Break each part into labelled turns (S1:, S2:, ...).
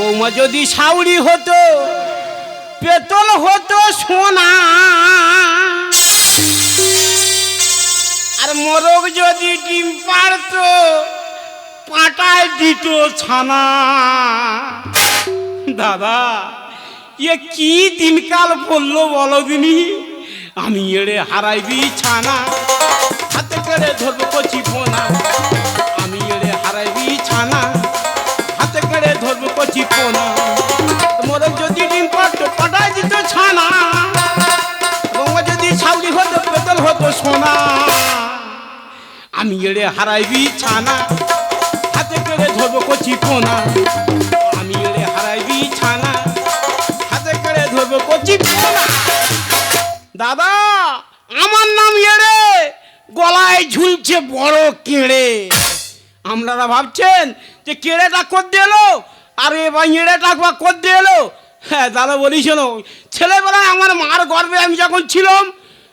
S1: বৌমা যদি সাউরি হতো, পেতল হতো সোনা। আর মোরগ যদি ডিম পারত পাটায় দিত ছানা। দাদা, এ কি দিনকাল পড়ল বলো দিনি? আমি এড়ে হারাইবি ছানা। হাতে করে ধরবো কচি পোনা। সোনা। আমি এড়ে হারাইবি হাতে করে ধরবো কচি পোনা। আমি এড়ে হাতে করে ধরবো কচি পোনা। দাদা, আমার নাম এড়ে গলায় ঝুলছে বড় কেড়ে। আপনারা ভাবছেন যে কেড়েটা করতে এলো? আর এবার এড়েটা বা করতে এলো? হ্যাঁ দাদা বলি শোনো, ছেলেবেলায় আমার মার গর্বে আমি যখন ছিলাম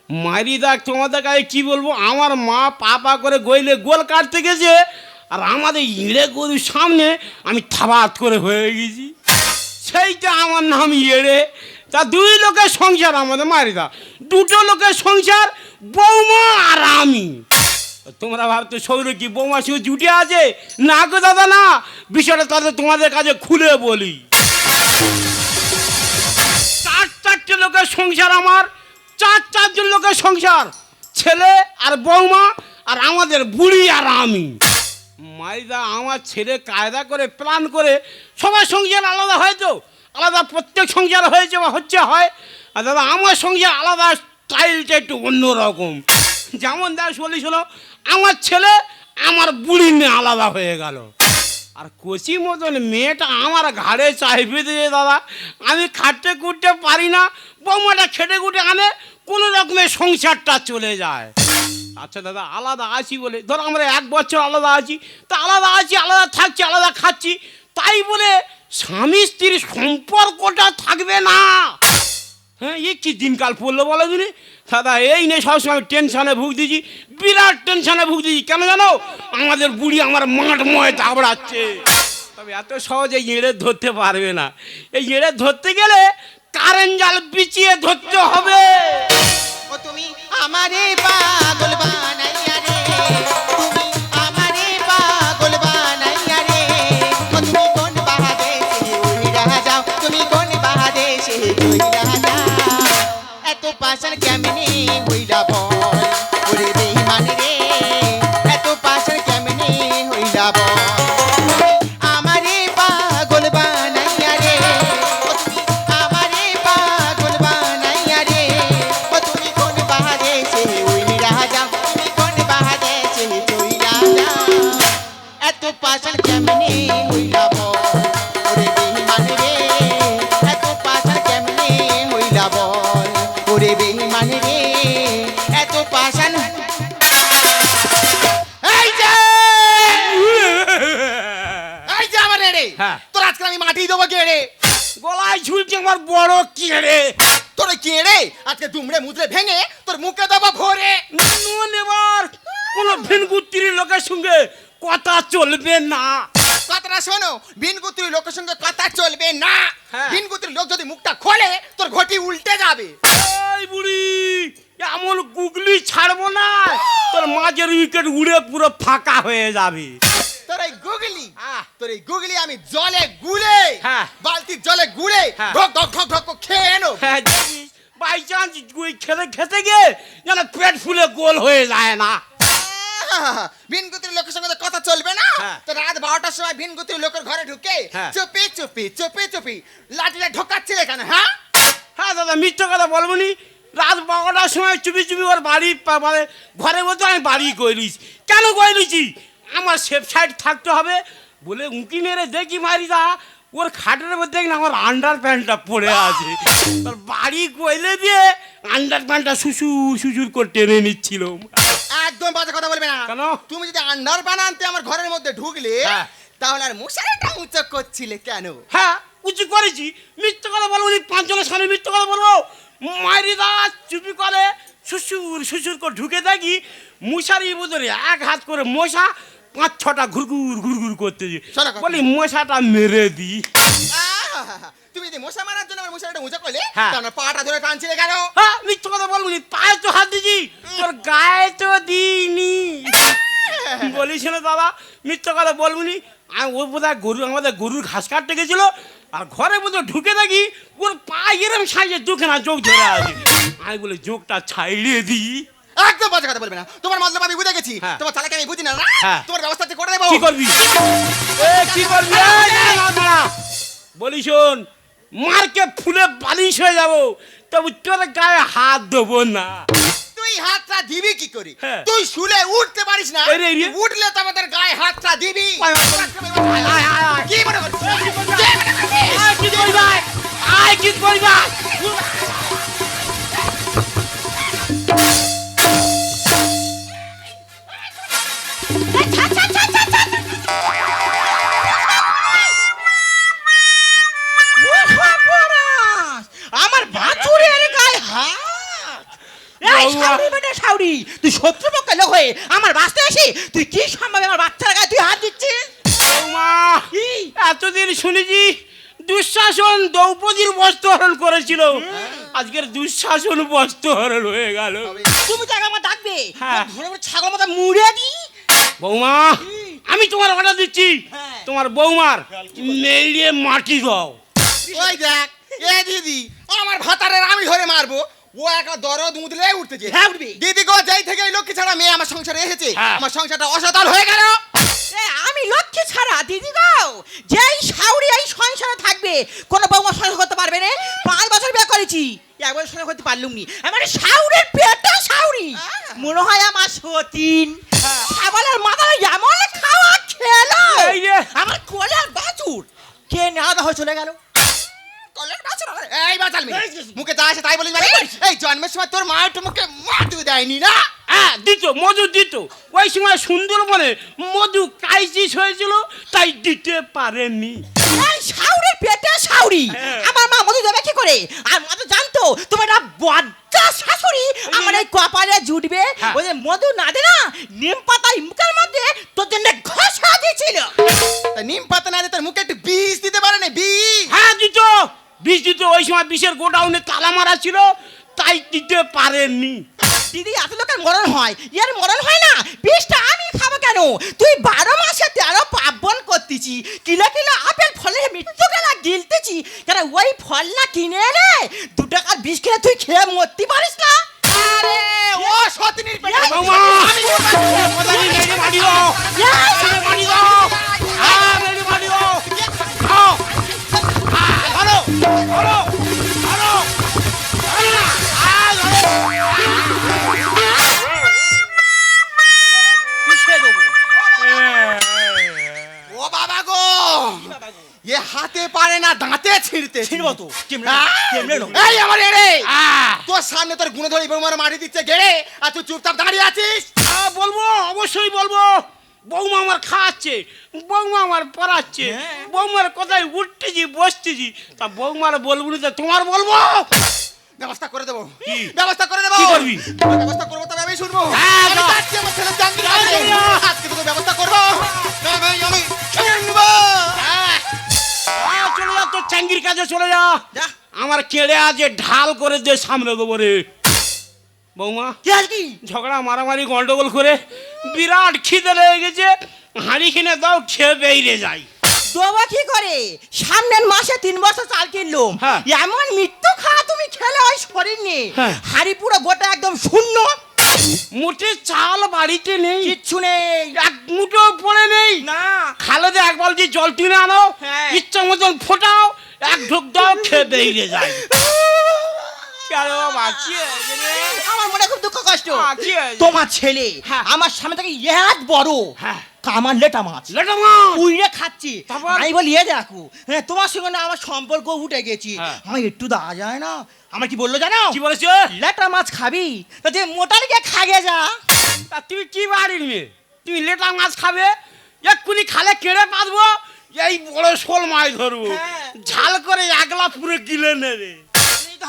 S1: মারি দেখ তোমাদের কাছে কী বলব? আমার মা পা পা করে গইলে গোল কাটতে গেছে, আর আমাদের ইঁড়ে গরুর সামনে আমি থাবাত করে হয়ে গেছি। সেইটা আমার নাম ইয়েড়ে তা দুই লোকের সংসার আমাদের, মারি মারিদা দুটো লোকের সংসার, বৌমা আর আমি। তোমরা ভাবতো সৌর কি, বৌমা শুধু জুটে আছে? না গো দাদা, না। বিষয়টা তাদের তোমাদের কাছে খুলে বলি। চার চারটে লোকের সংসার আমার চার চারজন লোকের সংসার, ছেলে আর বৌমা আর আমাদের বুড়ি আর আমি। মাইদা আমার ছেলে কায়দা করে, প্ল্যান করে, সবার সংসার আলাদা হয়তো আলাদা প্রত্যেক সংসার হয়েছে বা হচ্ছে হয়? আর দাদা, আমার সংসার আলাদা, স্টাইলটা একটু অন্যরকম। যেমন দেখ বলি শোনো, আমার ছেলে, আমার বুড়ি নিয়ে আলাদা হয়ে গেল। আর কচি মতন মেয়েটা আমার ঘাড়ে দিয়ে, দাদা, আমি খাটতে কুটতে পারি না, বৌমাটা খেটে কুটে আনে কোনো রকমের সংসারটা চলে যায়। আচ্ছা দাদা, আলাদা আছি বলে, ধরো আমরা এক বছর আলাদা আছি, তা আলাদা আছি, আলাদা থাকছি, আলাদা খাচ্ছি, তাই বলে স্বামী স্ত্রীর সম্পর্কটা থাকবে না। হ্যাঁ এ কি দিনকাল পড়ল বলো দিনে দাদা, এই নিয়ে সবসময় টেনশনে ভুগ দিছি বিরাট টেনশনে ভুগ দিছি কেন জানো? আমাদের বুড়ি আমার মাঠ ময় দাবড়াচ্ছে। তবে এত সহজে এঁড়ে ধরতে পারবে না। এই এঁড়ে ধরতে গেলে কারেন্ট জাল বিচিয়ে ধরতে হবে।
S2: ও তুমি আমারে পাগল বানাইয়া রে। তুমি আমারে পাগল বানাইয়া রে। তুমি কোন বাহাদেশে তুমি কোন বাহাদেশে যাও? এত পাশান কেমনে হইলা ভয়
S1: চলবে না হ্যাঁ।
S2: ভিনগুতির লোক যদি মুখটা খোলে তোর ঘটি উল্টে যাবে
S1: এই বুড়ি এমন গুগলি ছাড়বো না তোর মাঝের উইকেট উড়ে পুরো ফাঁকা হয়ে যাবে
S2: তোর এই গুগলি
S1: আহ।
S2: তোর এই গুগলি আমি জলে গুলে
S1: হ্যাঁ।
S2: বালতির জলে গুলে
S1: হ্যাঁ।
S2: ঢক ঢক ঢক ঢক খেয়ে এনো
S1: হ্যাঁ বাই চান্স খেতে খেতে গিয়ে যেন পেট ফুলে গোল হয়ে যায় না
S2: ভিনগুতির লোকের সঙ্গে কথা চলবে না।
S1: হ্যাঁ।
S2: তো রাত বারোটার সময় ভিনগুতির লোকের ঘরে ঢুকে
S1: হ্যাঁ।
S2: চুপি চুপি চুপি চুপি লাঠিটা ঢোকাচ্ছিলে কেন হ্যাঁ?
S1: হ্যাঁ দাদা মিথ্যে কথা বলব নি। রাত বারোটার সময় চুপি চুপি ওর বাড়ি মানে ঘরে বলতে আমি বাড়ি গইলিস কেন গইলিছি আমার সেফ সাইড থাকতে হবে। বলে উঁকি মেরে দেখি মারি দা ওর খাটের মধ্যে দেখি না আমার আন্ডার প্যান্টটা পড়ে আছে। তোর বাড়ি গইলে দিয়ে আন্ডার প্যান্টটা শুশুর শুশুর করে টেনে নিচ্ছিল।
S2: একদম বাজে কথা বলবে না
S1: কেন?
S2: তুমি যদি আন্ডার বানানতে আমার ঘরের মধ্যে ঢুকলে
S1: হ্যাঁ।
S2: তাহলে আর মশারিটা উঁচু করছিলে কেন
S1: হ্যাঁ উঁচু করেছি মিথ্যে কথা বলব পাঁচজনের সামনে মিথ্যে কথা বলব মারি দা চুপি করে শ্বশুর শ্বশুর করে ঢুকে দেখি মশারি বুঝরে এক হাত করে মশা পাঁচ ছটা ঘুরঘুর ঘুরঘুর করতেছে। বলি মশাটা মেরে দি
S2: তুমি যদি মশা মারার জন্য আমার মশারিটা উঁচা করলে
S1: হ্যাঁ।
S2: পাটা ধরে টানছিলে কেন
S1: হ্যাঁ মিথ্যে কথা বলব নি পায়ে তো হাত দিছি তোর গায়ে তো দিইনি বলিস না দাদা মিথ্যে কথা বলব নি আমি ওর বোধহয় গরু আমাদের গরুর ঘাস কাটতে গেছিল আর ঘরে বোধহয় ঢুকে থাকি ওর পা এরম সাইজে দুখানা চোখ ধরে আছে আমি বলে চোখটা ছাইড়িয়ে দিই
S2: একদম বাজে কথা বলবে না তোমার মতলব আমি বুঝে গেছি
S1: হ্যাঁ।
S2: তোমার চালাকে আমি বুঝি না না
S1: হ্যাঁ।
S2: তোমার ব্যবস্থা করে দেবো
S1: কি করবি কি করবি। বলি শোন মারকে ফুলে বালিশ হয়ে যাব। তবু তোর গায়ে হাত দেবো না।
S2: তুই হাতটা দিবি কি করে?
S1: হ্যাঁ।
S2: তুই শুলে উঠতে পারিস না। উঠলে তো আমাদের গায়ে হাতটা দিবি। কি মনে করছিস?
S1: আয় কি করবি আয় কি করবি
S3: বাছুরের গায়ে হাত। এই
S1: বৌমা।
S3: সাউরি বেটা সাউরি তুই লোক হয়ে আমার বাঁচতে আসি? তুই কি সম্ভব আমার বাচ্চার গায়ে তুই হাত দিচ্ছিস?
S1: বৌমা এতদিন শুনেছি দুঃশাসন দ্রৌপদীর বস্ত্রহরণ করেছিল। আজকের দুঃশাসন বস্ত্রহরণ হয়ে গেল।
S3: তুমি আমার ডাকবে।
S1: হ্যাঁ।
S3: ধরে ছাগল মুড়ে দি।
S1: বৌমা আমি তোমার অর্ডার দিচ্ছি।
S3: হ্যাঁ।
S1: তোমার বৌমার মেলিয়ে মাটি দাও।
S2: ওই দেখ এ দিদি আমার ভাতারের আমি ধরে মারবো। ও একটা দরদ উঁদলে উঠতেছে।
S3: হ্যাঁ, উঠবে।
S2: দিদি গো যেই থেকে এই লক্ষ্মী ছাড়া মেয়ে আমার সংসারে এসেছে
S1: হ্যাঁ।
S2: আমার সংসারটা অসতল হয়ে গেল।
S3: আমি লক্ষ্মী ছাড়া দিদি গো? যেই সাউরি এই সংসারে থাকবে কোনো বৌমা সংসার করতে পারবে না। পাঁচ বছর বিয়ে করেছি। একবার সংসার করতে পারলুম নি। আমার সাউরের পেটটা সাউরি মনে হয় আমার সতীন। সাবালের মাথায় এমন খাওয়া খেলো। আমার কোলের বাছুর। কে নেওয়া হয়ে চলে গেল?
S2: বাছুর এই বাচাল মুখে যা আসে তাই বলিস মানে। এই জন্মের সময় তোর মা একটু মুখে মাটু দেয়নি না?
S1: হ্যাঁ দিত মধু দিত। ওই সময় সুন্দরবনে মধু ক্রাইসিস হয়েছিল তাই দিতে পারেনি।
S3: এই পেটে সাউরি
S1: হ্যাঁ।
S3: আমার মা মধু দেবে কি করে? আর মা তো জানতো তোমার শাশুড়ি আমার এই কপালে জুটবে।
S1: হ্যাঁ।
S3: ওই মধু না দে না নিম পাতায় মুখের মধ্যে তোর জন্য ঘষা দিয়েছিল
S2: নিম পাতা না দিয়ে তোর মুখে একটু বিষ দিতে পারে না বিষ।
S1: হ্যাঁ দিত। বিষ দিত ওই সময় বিষের গোডাউনে তালা মারা ছিল তাই দিতে পারেননি
S3: দিদি এত লোকের মরণ হয় এর মরণ হয় না বিষটা আমি খাব কেন তুই বারো মাসে তেরো পার্বণ করতেছি কিলো কিলো আপেল ফলে মৃত্যু গেলা গিলতেছি কেন ওই ফল না কিনে এনে দু টাকার বিষ কিনে তুই খেয়ে মরতে পারিস না
S2: আরে ও সতিনীর পেটে হাতে পারে না দাঁতে ছিঁড়তে।
S3: ছিঁড়বো তো, কেমনে-
S2: হ্যাঁ?
S3: কেমনে
S2: এই আমার এড়ে। তোর সামনে তোর গুণে ধরে বৌমার মারি দিচ্ছে গেড়ে আর তুই চুপচাপ দাঁড়িয়ে আছিস?
S1: হ্যাঁ, বলব অবশ্যই বলব। বৌমা আমার খাওয়াচ্ছে বৌমা আমার পড়াচ্ছে বৌমার কথায় উঠতেছি বসতেছি। তা বৌমার বলব না তোমার বলব?
S2: ব্যবস্থা করে দেবো? ব্যবস্থা করে দেবো।
S1: করবি?
S2: ব্যবস্থা করব তবে আমি শুনব।
S1: হ্যাঁ।
S2: আজকে তোকে ব্যবস্থা করব। আমি শুনব।
S1: চাঙ্গির কাছে চলে যা।
S3: যা।
S1: আমার কেড়ে আছে ঢাল করে দিয়ে সামনে দেবো রে। বৌমা
S3: কি আর কি?
S1: ঝগড়া মারামারি গন্ডগোল করে বিরাট খিদে লেগে গেছে। হাঁড়ি কিনে দাও খেয়ে বেরিয়ে যাই।
S3: দেবো কি করে? সামনের মাসে তিন বছর চাল কিনলুম।
S1: হ্যাঁ।
S3: এমন মৃত্যু খাওয়া তুমি খেলে ওই শরীর নেই
S1: হ্যাঁ।
S3: হাড়ি পুরো গোটা একদম শূন্য।
S1: মোটে চাল বাড়িতে নেই।
S3: কিচ্ছু নেই।
S1: এক মুঠো পড়ে নেই।
S3: না।
S1: খালেদে এক বালতি জল তুলে আনো।
S3: হ্যাঁ।
S1: ইচ্ছা মতন ফোটাও। এক ঢোক দাও খেয়ে বেরিয়ে যায় কেন বাবা কি হয়েছে রে?
S3: আমার মনে খুব দুঃখ কষ্ট
S1: কি হয়েছে?
S3: তোমার ছেলে
S1: হ্যাঁ।
S3: আমার সামনে থেকে এক বড়
S1: হ্যাঁ।
S3: কামার লেটা মাছ
S1: লেটা মাছ।
S3: খাচ্ছি
S1: তারপর?
S3: আমি বলি এ দেখো হ্যাঁ তোমার সঙ্গে না আমার সম্পর্ক উঠে গেছি
S1: হ্যাঁ।
S3: আমার একটু দেওয়া যায় না আমার কি বলল জানো
S1: কি বলেছে
S3: লেটা মাছ খাবি তা যে মোটার গিয়ে খাগে যা
S1: তা তুমি কি বাড়ির মেয়ে তুমি লেটা মাছ খাবে এক্ষুনি খালে কেড়ে পাতবো এই বড় শোল মাছ ধরবো।
S3: হ্যাঁ।
S1: ঝাল করে একলা পুরো গিলে নেবে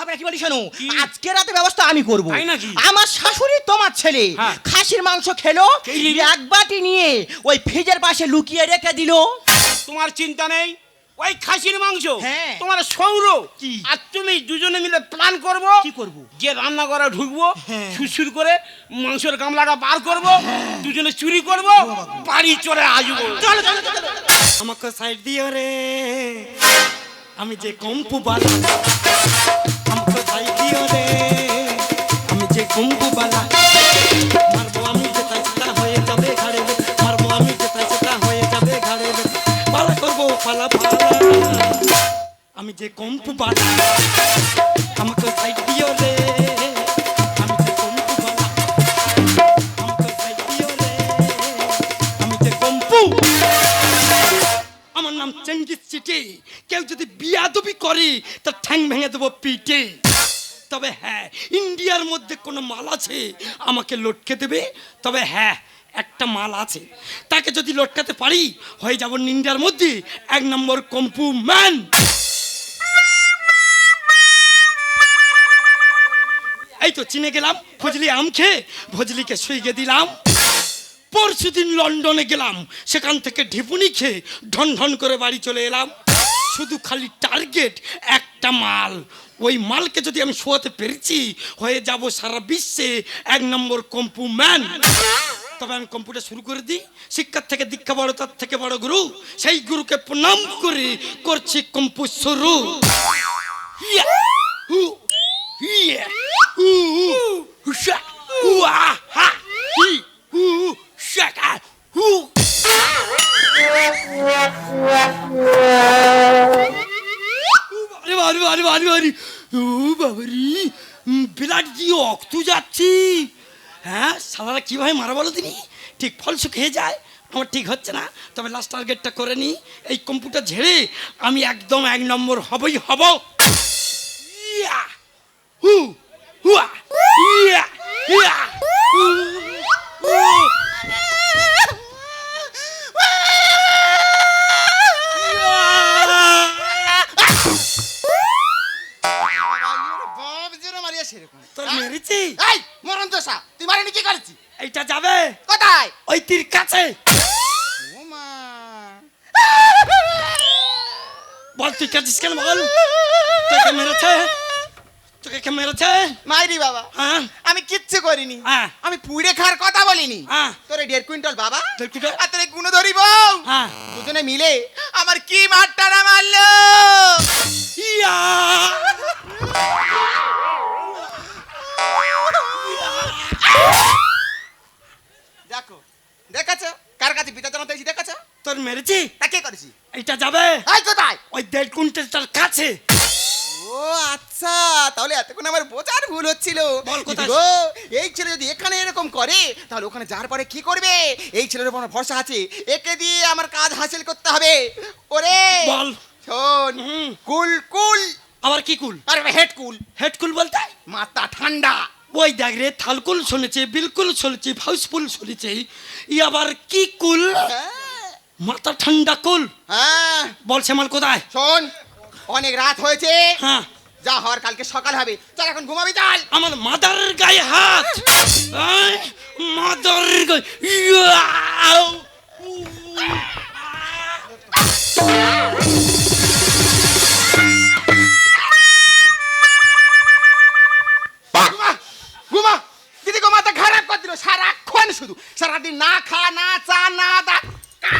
S3: হবে কি বলি শোনো? আজকে রাতে ব্যবস্থা আমি করব। আমার শাশুড়ি তোমার ছেলে
S1: হ্যাঁ।
S3: খাসির মাংস খেলো এক বাটি নিয়ে ওই ফ্রিজের পাশে লুকিয়ে রেখে দিল।
S1: তোমার চিন্তা নেই? ওই খাসির মাংস
S3: হ্যাঁ।
S1: তোমার সৌর
S3: কি?
S1: আর তুমি দুজনে মিলে প্ল্যান করব
S3: কি করব?
S1: যে রান্না করা ঢুকবো
S3: হ্যাঁ।
S1: সুসুর করে মাংসের গামলাটা বার করব দুজনে চুরি করব বাড়ি চলে আসব
S3: চলো চলো চলো।
S4: আমাকে সাইড দিও রে আমি যে কম্পু বালা আমাকে সাইড দিও রে আমি যে কম্পু বালা মারবো আমি যেটা সেটা হয়ে যাবে ঘাড়ে রে। মারবো আমি যেটা সেটা হয়ে যাবে ঘাড়ে। পালা করব পালা পালা আমি যে কম্পু বালা আমাকে সাইড দিও রে। আমার নাম চেঙ্গিস চিটি কেউ যদি বিয়াদবি করে, তার ঠ্যাং ভেঙে দেবো পিঠে। তবে হ্যাঁ ইন্ডিয়ার মধ্যে কোনো মাল আছে, আমাকে লটকে দেবে। তবে হ্যাঁ একটা মাল আছে। তাকে যদি লটকাতে পারি, হয়ে যাব ইন্ডিয়ার মধ্যে এক নম্বর কম্পু ম্যান। এই তো চিনে গেলাম ফজলি আম খেয়ে ফজলিকে শুইয়ে দিলাম। পরশুদিন লন্ডনে গেলাম সেখান থেকে ঢিপুনি খেয়ে ঢন ঢন করে বাড়ি চলে এলাম। শুধু খালি টার্গেট একটা মাল। ওই মালকে যদি আমি শোয়াতে পেরেছি হয়ে যাব সারা বিশ্বে এক নম্বর কম্পু ম্যান। তবে আমি কম্পিউটার শুরু করে দিই। শিক্ষার থেকে দীক্ষা বড় তার থেকে বড় গুরু। সেই গুরুকে প্রণাম করে করছি কম্পু শুরু। ইয়া, হু, ইয়া, বিরাট কি অক্ত যাচ্ছি হ্যাঁ সালারা কীভাবে মারা বলো তিনি ঠিক ফলসু খেয়ে যায় আমার ঠিক হচ্ছে না তবে লাস্ট টার্গেটটা করে নিই এই কম্পিউটার ঝেড়ে আমি একদম এক নম্বর হবই হব হু হুয়া ইয়া ইয়া এইটা যাবে।
S2: কোথায়?
S4: ওই তীর কাছে। বল তুই কাছিস কেন বল? তোকে মেরেছে? তোকে কে মেরেছে?
S2: মাইরি বাবা
S4: হ্যাঁ?
S2: আমি কিচ্ছু করিনি।
S4: হ্যাঁ।
S2: আমি পুড়ে খাওয়ার কথা বলিনি।
S4: হ্যাঁ।
S2: তোরে দেড় কুইন্টাল? বাবা আর তোরে গুণ ধরি বউ।
S4: হ্যাঁ।
S2: দুজনে মিলে আমার কি মারটা না মারলো?
S4: ইয়া!
S2: দেখো দেখাছো? কার কাছে পিতা জানাতে এসেছি দেখাছো?
S4: তোর মেরেছি?
S2: তা কে করেছি?
S4: এইটা যাবে?
S2: এই কোথায়?
S4: ওই দেড় কুইন্টালটার কাছে।
S2: ও আচ্ছা তাহলে এতক্ষণ আমার বোঝার ভুল হচ্ছিল? গো এই ছেলে যদি এখানে এরকম করে তাহলে ওখানে যাওয়ার পরে কি করবে? এই ছেলের উপর ভরসা আছে। একে দিয়ে আমার কাজ হাসিল করতে হবে। ওরে
S4: বল।
S2: শোন। কুল কুল।
S4: আবার কি কুল?
S2: আরে হেড কুল।
S4: হেডকুল বলতে?
S2: মাথা ঠান্ডা।
S4: ওই দেখ রে থালকুল শুনেছে বিলকুল শুনেছি হাউসফুল শুনেছে। ই আবার কি কুল?
S2: হ্যাঁ,
S4: মাথা ঠান্ডা কুল।
S2: হ্যাঁ।
S4: বল শ্যামাল কোথায়?
S2: শোন অনেক রাত হয়েছে।
S4: হ্যাঁ।
S2: যা হওয়ার কালকে সকাল হবে। চল এখন ঘুমাবি চাল।
S4: আমার মাদার গায়ে হাত। মাদার
S2: ঘুমা দিদি গো মাথা খারাপ করে দিল সারাক্ষণ শুধু। সারাদিন না খা না চা না দা কা,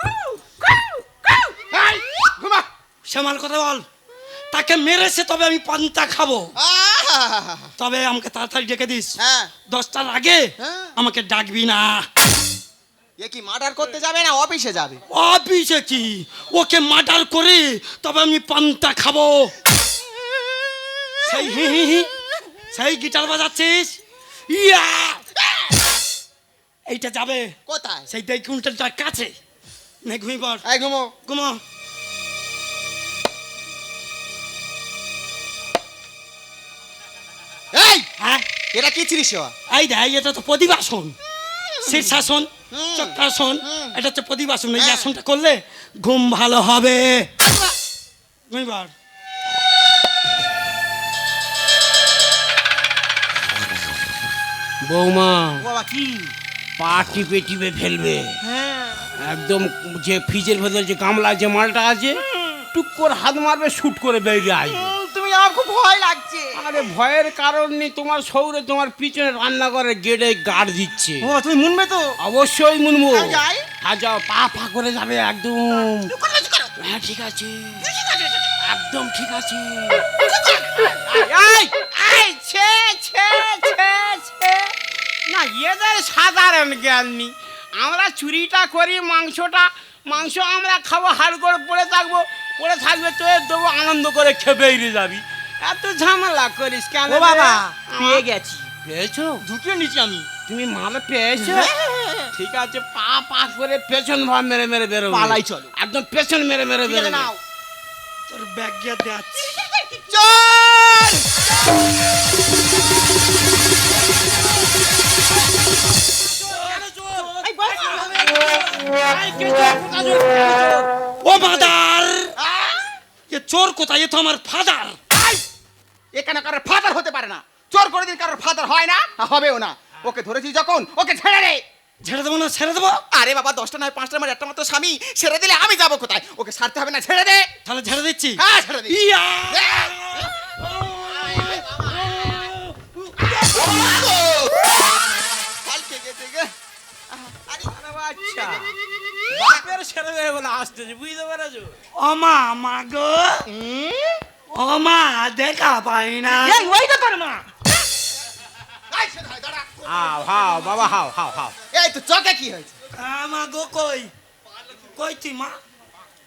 S2: কু, কু, কু। এই, ঘুমা
S4: শ্যামাল কথা বল। তাকে মেরেছে তবে আমি পান্তা খাব! তবে আমাকে তাড়াতাড়ি ডেকে দিস।
S2: হ্যাঁ।
S4: দশটার আগে
S2: হ্যাঁ।
S4: আমাকে ডাকবি না।
S2: এ কি মার্ডার করতে যাবে না অফিসে যাবে?
S4: অফিসে কি? ওকে মার্ডার করে তবে আমি পান্তা খাব। সেই হি হি হি, সেই গিটার বাজাচ্ছিস? ইয়া! এইটা যাবে।
S2: কোথায়?
S4: সেই কুইন্টালটার কাছে। নে ঘুমি পর
S2: ঘুমো।
S4: ঘুমো।
S2: এই!
S4: হ্যাঁ?
S2: এটা কি বাবা?
S4: এই দেখ এটা তো প্রতিবাসন। শীর্ষাসন চক্রাসন এটা হচ্ছে প্রতিবাসন। এই
S2: হ্যাঁ।
S4: আসনটা করলে ঘুম ভালো হবে।
S1: বৌমা
S3: বাবা কি?
S1: পা টিপে টিপে ফেলবে।
S3: হ্যাঁ।
S1: একদম যে ফ্রিজের ভেতর যে গামলা যে মালটা আছে টুক করে হাত মারবে শুট করে বেরিয়ে আসবে।
S3: তুমি আমার খুব ভয় লাগছে।
S1: আরে ভয়ের কারণ নেই তোমার সৌরে তোমার পিছনে রান্নাঘরের গেটে গার্ড দিচ্ছে।
S3: ও তুমি মুনবে তো?
S1: অবশ্যই
S3: হ্যাঁ, যাই।
S1: হ্যাঁ যাও পা পা করে যাবে একদম। হ্যাঁ ঠিক আছে। একদম ঠিক আছে। না এদের সাধারণ জ্ঞান। নেই আমরা চুরিটা করি মাংসটা মাংস আমরা খাব হাড় করে পড়ে থাকব। পড়ে থাকবে তো দেবো আনন্দ করে খেপে যাবি এত ঝামেলা করিস কেন
S3: বাবা পেয়ে গেছি
S1: পেয়েছ
S3: ঢুকিয়ে নিচ্ছি আমি
S1: তুমি মাল পেয়েছ ঠিক আছে পা পা করে পেছন ভাব মেরে মেরে বেরো
S3: পালাই চলো।
S1: একদম পেছন মেরে মেরে বেরো
S3: নাও।
S4: তোর ব্যাগ গিয়ে দেখাচ্ছি
S3: চল এই বাবা।
S4: ও মাদার! এ চোর কোথায়? এ তো আমার ফাদার!
S2: এখানে কারোর ফাদার হতে পারে না। চোর করে দিন কারোর ফাদার হয় না হবেও না। ওকে ধরেছি যখন ওকে ছেড়ে দে।
S4: ছেড়ে দেবো না ছেড়ে দেবো?
S2: আরে বাবা দশটা নয় পাঁচটা আমার একটা মাত্র স্বামী। ছেড়ে দিলে আমি যাব কোথায়? ওকে ছাড়তে হবে না ছেড়ে দে।
S4: তাহলে ছেড়ে দিচ্ছি।
S2: হ্যাঁ ছেড়ে দে
S1: আচ্ছা। বাপের ছেড়ে দেবে বলে আসতেছে বুঝতে পেরেছ?
S4: ও মা গো। ও মা দেখা পাই না।
S3: এই, ওই তো তোর মা।
S1: হাও হাও বাবা হাও হাও হাও।
S2: এই তো চোখে কি হয়েছে?
S4: মা গো কই? কই তুই মা।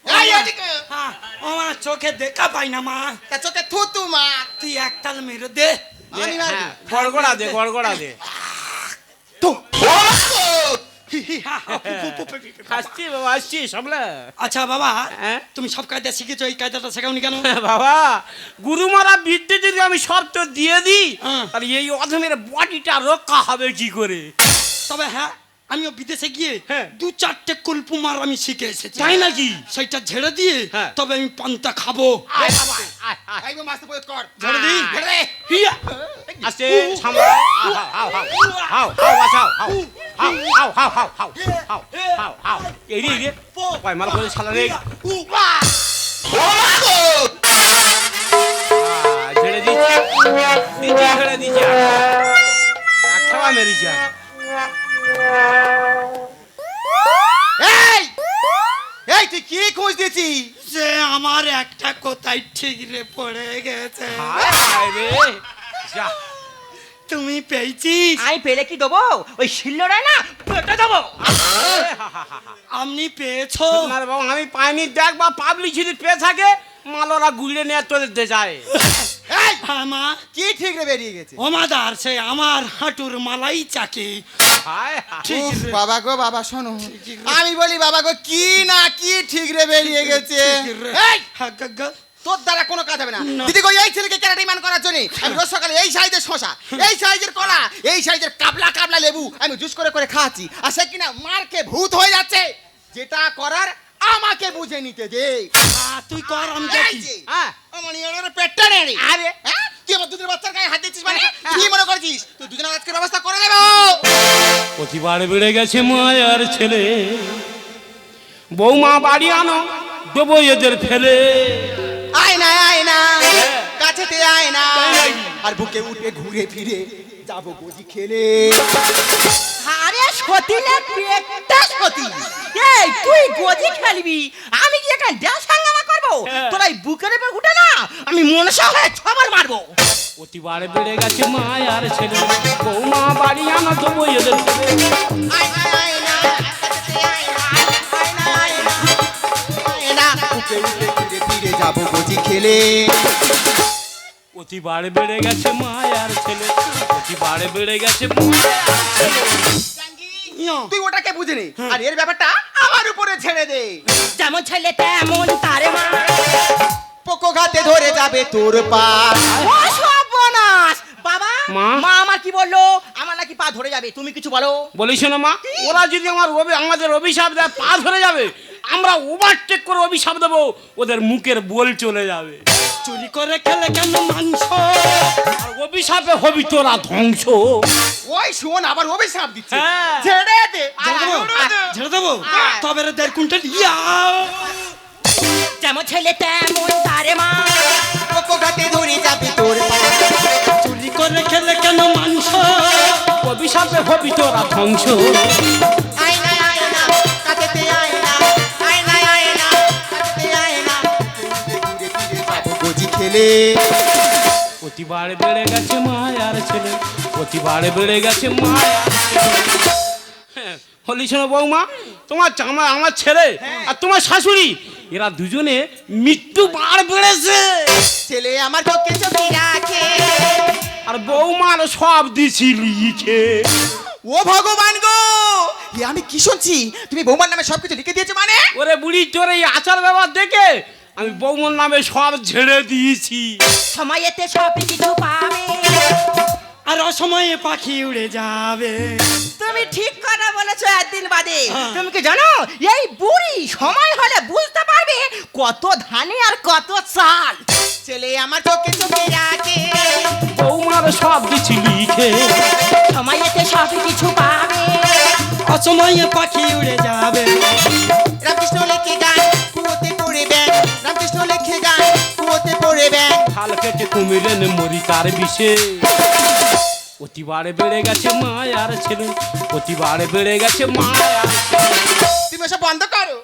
S2: এই, এদিকে।
S4: হ্যাঁ, মা চোখে দেখা পাই না মা।
S2: তা চোখে থুতু মা।
S4: তুই একটাল মেরে দে।
S2: আমি।
S1: হ্যাঁ, গড়গড়া দে গড়গড়া দে।
S2: তো
S1: আসছি বাবা আসছি সামলা
S4: আচ্ছা বাবা
S1: হ্যাঁ?
S4: তুমি সব কায়দা শিখেছো এই কায়দাটা শেখাওনি কেন
S1: বাবা গুরুমারা বিদ্যে যদি আমি সব তো দিয়ে দিই
S4: হ্যাঁ।
S1: তাহলে এই অধমের বডিটা রক্ষা হবে কি করে
S4: তবে হ্যাঁ আমিও বিদেশে গিয়ে দু চারটে কুলপুমার আমি শিখে এসেছি
S1: তাই নাকি
S4: সেটা ঝেড়ে দিয়ে তবে আমি পান্তা খাব
S1: মেরিচা
S2: এই!
S1: এই
S2: তুই কি খোঁজ দিয়েছি
S4: যে আমার একটা কোথায় ঠিক রে পড়ে গেছে।
S1: রে! যা।
S4: তুমি পেয়েছিস?
S3: আমি পেলে কি দেবো? ওই শিল্লরায় না পেটে দেবো।
S4: আপনি পেয়েছ?
S1: তোমার বাবা আমি পাইনি। দেখ বা পাবলিক যদি পেয়ে থাকে মালরা গুলে নিয়ে তোদের দে যায়।
S2: এই!
S4: হ্যাঁ মা।
S2: কি ঠিক রে বেরিয়ে গেছে
S4: ওমাদার সে আমার হাঁটুর মালাই চাকে। ঠিক
S2: উফ,
S4: রে।
S2: বাবা গো বাবা শোনো। আমি বলি বাবা গো কি না কি ঠিক রে বেরিয়ে গেছে? এই। তোর দ্বারা কোনো কাজ হবে না। দিদি গো এই ছেলেকে ক্যারাটে মান করার জন্য? আমি রোজ সকালে এই সাইজের শশা এই সাইজের কলা এই সাইজের কাবলা কাবলা লেবু আমি জুস করে করে খাচ্ছি। আর সে কিনা মারকে ভূত হয়ে যাচ্ছে। যেটা করার আমাকে বুঝে নিতে দে।
S4: আহ, তুই কর আমি দেখি।
S1: হ্যাঁ।
S2: পেটটা
S1: আরে।
S2: হ্যাঁ? তুই আমার দুধের বাচ্চার গায়ে হাত দিচ্ছিস মানে?
S1: হ্যাঁ।
S2: মনে করছিস? তুই দুজনের আজকের ব্যবস্থা করে দেবো।
S1: প্রতিবার বেড়ে গেছে মায়ার ছেলে। বৌমা বাড়ি আনো দেবো এদের ফেলে।
S2: আয় না আয় না। কাছেতে আয় না। আর বুকে উঠে ঘুরে ফিরে যাব গজি খেলে
S3: আরে সতীনে পেটটা
S2: সতী
S3: এই তুই গজি খেলবি আমি কি এখানে ড্যান্স হাঙ্গামা করব
S1: হ্যাঁ।
S3: তোরা এই বুকের উপর উঠে না আমি মনসা হয়ে ছবার মারবো
S1: প্রতিবার বেড়ে গেছে মায়ার ছেলে বৌমা বাড়ি আনো এদের
S2: উঠে ঘুরে ফিরে যাব গজি খেলে
S1: প্রতিবার বেড়ে গেছে মায়ার ছেলে প্রতিবার বেড়ে গেছে মায়ার ছেলে।
S2: তুই ওটাকে বুঝে নে আর এর ব্যাপারটা আমার উপরে ছেড়ে দে।
S3: যেমন ছেলে তেমন তারে মা।
S2: পোকো ঘাতে ধরে যাবে তোর পা।
S3: ও সর্বনাশ! বাবা
S1: মা?
S3: মা আমার কি বলল? আমার নাকি পা ধরে যাবে তুমি কিছু বলো।
S1: বলিস না মা ওরা যদি আমার অভি- আমাদের অভিশাপ দেয় পা ধরে যাবে। আমরা ওভারটেক করে অভিশাপ দেবো ওদের মুখের বোল চলে যাবে।
S4: চুরি করে খেলে কেন মাংস?
S1: আর অভিশাপে হবি তোরা ধ্বংস।
S2: ওই শোন আবার অভিশাপ দিচ্ছে।
S1: হ্যাঁ।
S2: ছেড়ে দে।
S4: ঝেড়ে দেবো? ঝেড়ে দেবো? তবে রে দেড় কুইন্টাল ইয়া।
S3: যেমন ছেলে তেমন তারে মা।
S2: কোকোঘাটে ধরে যাবে তোর পা।
S4: চুরি করে খেলে কেন মাংস?
S1: অভিশাপে হবি তোরা ধ্বংস।
S2: খেলে
S1: প্রতিবার বেড়ে গেছে মায়ার ছেলে প্রতিবার বেড়ে গেছে মায়ার ছেলে। হ্যাঁ, হলি শোনো বৌমা তোমার জামা আমার ছেলে আর তোমার শাশুড়ি এরা দুজনে মৃত্যু বার বেড়েছে।
S2: ছেলে আমার চোখে চোখে রাখে।
S1: আর বৌমার সব দিছি লিখে।
S2: ও ভগবান গো আমি কি শুনছি? তুমি বৌমার নামে সবকিছু লিখে দিয়েছ মানে?
S1: ওরে বুড়ি তোর এই আচার ব্যবহার দেখে আমি বৌমার নামে সব ঝেড়ে দিয়েছি।
S3: সময়েতে সব কিছু পাবে।
S4: আর অসময়ে পাখি উড়ে যাবে।
S3: তুমি ঠিক কথা বলেছ একদিন বাদে। তুমি কি জানো এই বুড়ি সময় হলে বুঝতে পারবে কত ধানে আর কত চাল।
S2: ছেলে আমার চোখে চোখে রাখে।
S1: বৌমার সব দিছি লিখে।
S3: সময়েতে সব কিছু পাবে।
S4: অসময়ে পাখি উড়ে যাবে।
S2: রামকৃষ্ণ লেখে গান কুয়োতে রামকৃষ্ণ লেখে গান কুয়োতে পড়ে ব্যাং।
S1: খাল কেটে কুমিরেন মরি তার বিষে। অতিবারে বেড়ে গেছে মায়ার ছেলে অতিবারে বেড়ে গেছে মায়ার ছেলে।
S2: তুমি সব বন্ধ করো।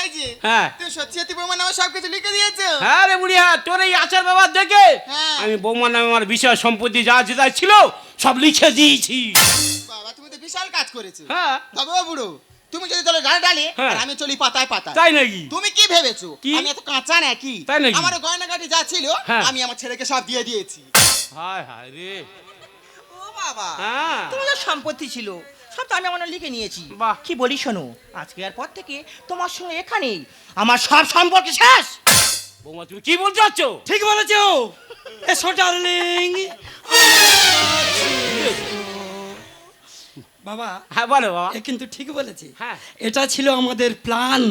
S2: এই যে
S1: হ্যাঁ।
S2: তুমি সত্যি সত্যি নামে সবকিছু লিখে দিয়েছ।
S1: হ্যাঁ রে বুড়ি হ্যাঁ তোর এই আচার ব্যবহার দেখে
S2: হ্যাঁ।
S1: আমি বৌমার নামে আমার বিষয় সম্পত্তি যা যেটা ছিল সব লিখে দিয়েছি।
S2: বাবা তুমি তো বিশাল কাজ করেছ।
S1: হ্যাঁ।
S2: তবে বুড়ো তুমি যদি চলে ডালে ডালে
S1: হ্যাঁ।
S2: আর আমি চলি পাতায় পাতায়।
S1: তাই নাকি?
S2: তুমি কি ভেবেছো? আমি এত কাঁচা নাকি?
S1: তাই নাকি?
S2: আমার গয়নাগাটি যা ছিল
S1: হ্যাঁ।
S2: আমি আমার ছেলেকে সব দিয়ে দিয়েছি।
S1: হায় হায় রে।
S3: ও বাবা।
S1: হ্যাঁ।
S3: তোমাদের সম্পত্তি ছিল সব তো আমি আমার লিখে নিয়েছি।
S1: বাহ।
S3: কি বলি শোনো আজকে আর পর থেকে তোমার সঙ্গে এখানেই আমার সব সম্পর্ক শেষ।
S1: বৌমা তুমি কি বলতে চাচ্ছ?
S4: ঠিক বলেছ। এসো ডার্লিং বাবা
S1: হ্যাঁ বলো বাবা।
S4: এ কিন্তু ঠিক বলেছে।
S1: হ্যাঁ।
S4: এটা ছিল আমাদের প্ল্যান?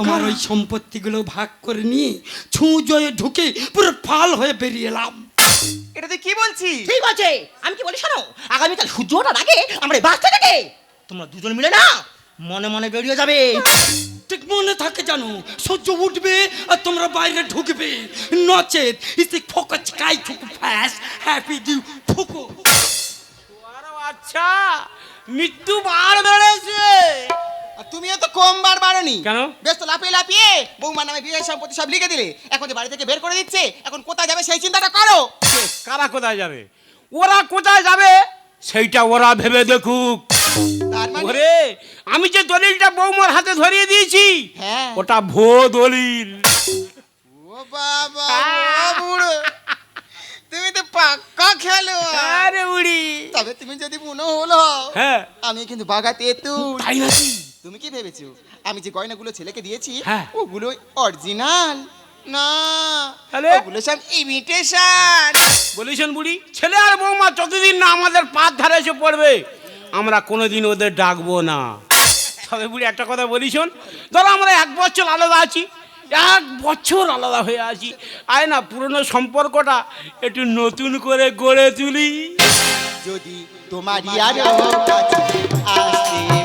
S4: তোমার ওই সম্পত্তিগুলো ভাগ করে নিয়ে ছুঁজয়ে ঢুকে পুরো ফাল হয়ে বেরিয়ে এলাম।
S2: এটা তুই কি বলছি
S3: ঠিক আছে আমি কি বলি শোনো? আগামীকাল সূর্য ওঠার আগে আমরা এই বাচ্চা থেকে তোমরা দুজন মিলে না মনে মনে বেরিয়ে যাবে।
S4: ঠিক মনে থাকে জানো সূর্য উঠবে আর তোমরা বাইরে ঢুকবে। নচেত ইসে ফোকাচ কাই ফুকু ফ্যাস হ্যাপি ডিউ ফুকু।
S1: আচ্ছা মৃত্যু বার বেড়েছে।
S2: আর তুমিও তো কম বার বারোনি
S1: কেন?
S2: বেশ তো লাফিয়ে লাফিয়ে বৌমার নামে বিয়ে সম্পত্তি সব লিখে দিলে। এখন যে বাড়ি থেকে বের করে দিচ্ছে এখন কোথায় যাবে সেই চিন্তাটা করো।
S1: কারা কোথায় যাবে? ওরা কোথায় যাবে? সেইটা ওরা ভেবে দেখুক।
S2: মানে?
S1: ওরে আমি যে দলিলটা বৌমার হাতে ধরিয়ে দিয়েছি
S2: হ্যাঁ।
S1: ওটা ভো দলিল।
S2: ও বাবা বুড়ো। পাক্কা খেলো।
S1: আরে উড়ি
S2: তবে তুমি যদি মনে হলো
S1: হ্যাঁ।
S2: আমি কিন্তু বাগাতে তুই
S1: তাই নাকি?
S2: তুমি কি ভেবেছো? আমি যে গয়নাগুলো ছেলেকে দিয়েছি
S1: হ্যাঁ।
S2: ওগুলো অরিজিনাল না
S1: তাহলে?
S2: ওগুলো সব ইমিটেশন
S1: বলিছেন বুড়ি ছেলে আর বৌমা যতদিন না আমাদের পাত ধারে এসে পড়বে আমরা কোনোদিন ওদের ডাকবো না। তবে বুড়ি একটা কথা বলি শোন ধরো আমরা এক বছর আলাদা আছি এক বছর আলাদা হয়ে আছি। আয় না, পুরনো সম্পর্কটা একটু নতুন করে গড়ে তুলি।
S2: যদি তোমার ইয়ার আসতে